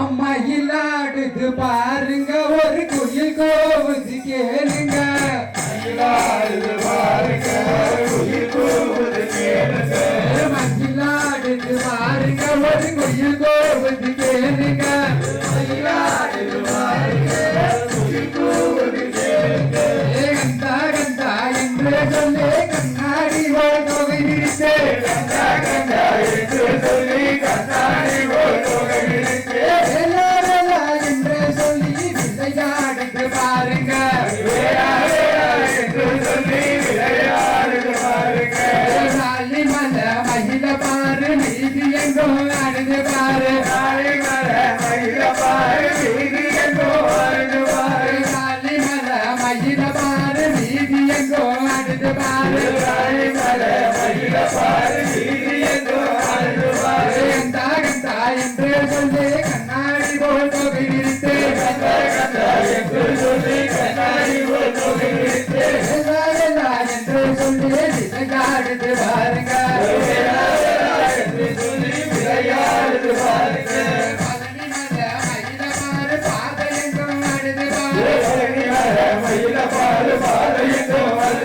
அம்மா இல்லாடுது பாருங்க ஒரு குயில் கோவுது கேளுங்க விளையாடுங்க பாருங்க. என்று சொல்லி விளையாடுங்க பாருங்க மகிழ பாரு நீதி எங்கும்.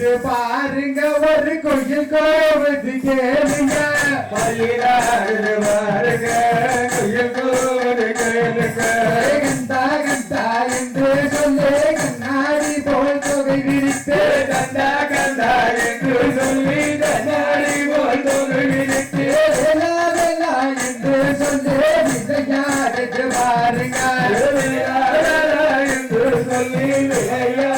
இங்கு பாருங்க ஒரு கோயில் கோவது கேளுங்க. பயிலாறு பாருங்க கோயில் கோவது கேளுங்க கந்தா கந்தா என்று சொல்லு கண்ணாடி போல் தொகை விரித்து கந்தா கந்தா என்று சொல்லி கண்ணாடி போல் தொகை விரித்து வேலா வேலா என்று சொல்லு விளையாடு பாருங்க என்று சொல்லி விளையாடு